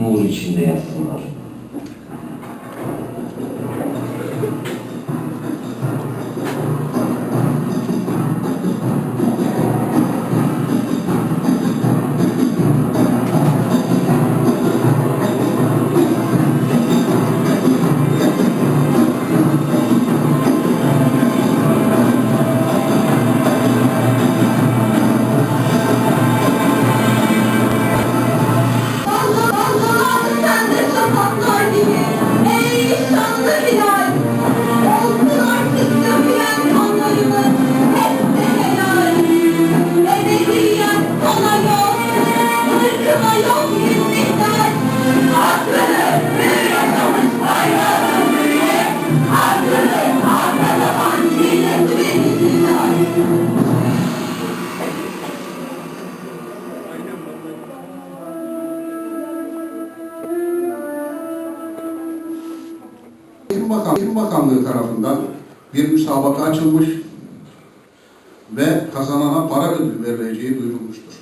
nur içinde yaptılar. Bakam, Eğitim Bakanlığı tarafından bir müsabaka açılmış ve kazanana para ödül verileceği duyurulmuştur.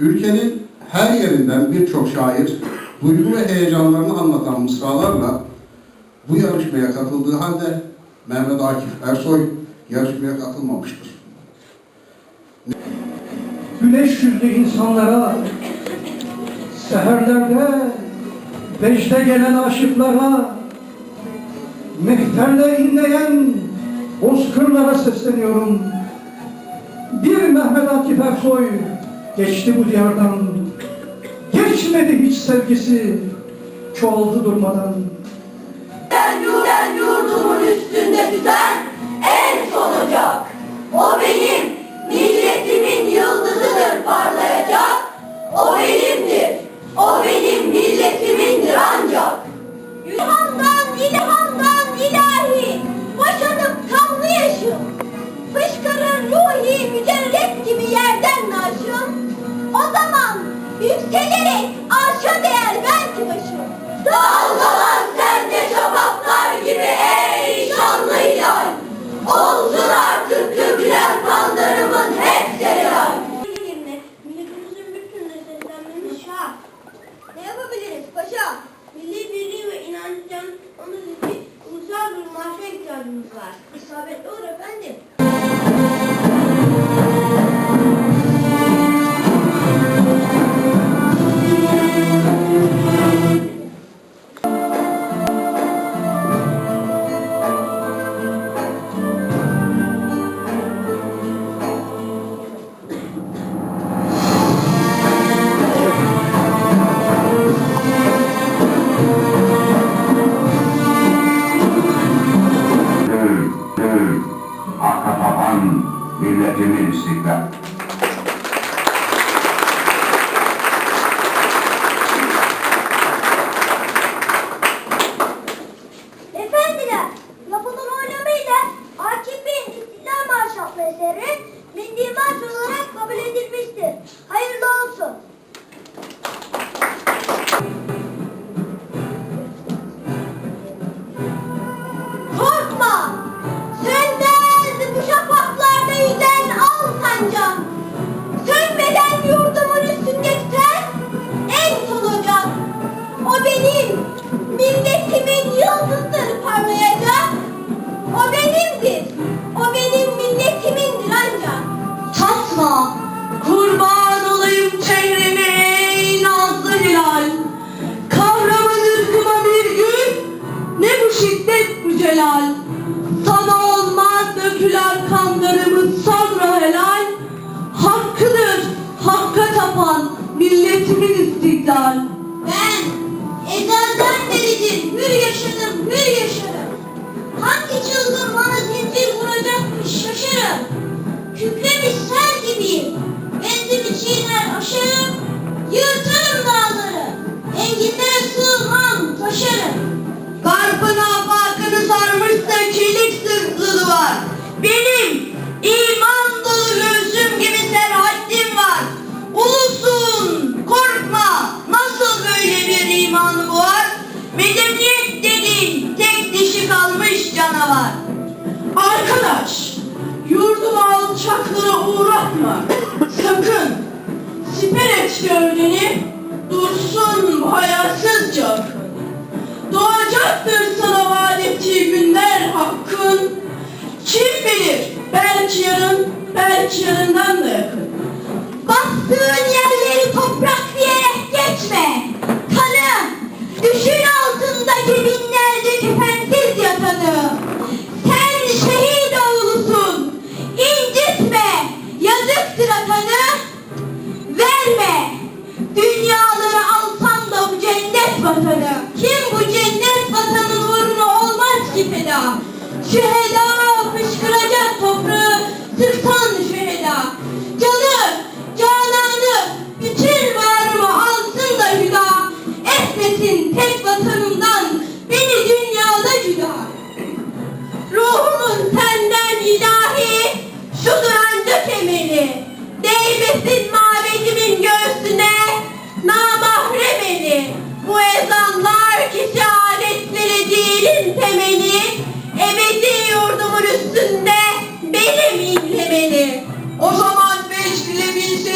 Ülkenin her yerinden birçok şair duygu ve heyecanlarını anlatan mısralarla bu yarışmaya katıldığı halde Mehmet Akif Ersoy yarışmaya katılmamıştır. Güneş yüzlü insanlara, seherlerde Vecde gelen aşıklara, mehterle inleyen bozkırlara sesleniyorum. Bir Mehmet Akif Ersoy geçti bu diyardan, geçmedi hiç sevgisi, çoğaldı durmadan. no quarto milli marş olarak kabul edilmiştir. Hayırlı helal. Sana olmaz dökülen kanlarımız sonra helal. Hakkıdır hakka tapan milletimin istiklal. Ben ezelden beridir hür yaşadım hür yaşarım Hangi çılgın bana zincir vuracakmış şaşarım Kükremiş 命令。Kim bilir belki yarın, belki yarından da yakın. Bastığın yerleri toprak diyerek geçme. Kanı, düşün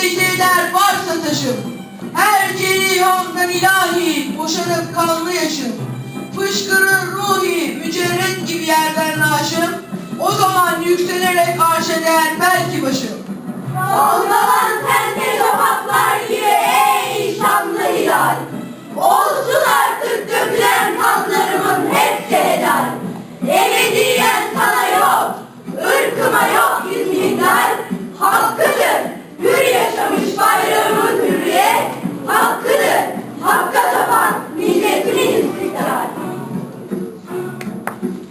Yürekli der varsa taşım, her cerihandan ilahi boşanıp kanlı yaşım. Fışkırır ruhi mücerret gibi yerden aşım, o zaman yükselerek arşa değer belki başım. Dalgalan pembe topaklar gibi ey şanlı hilal,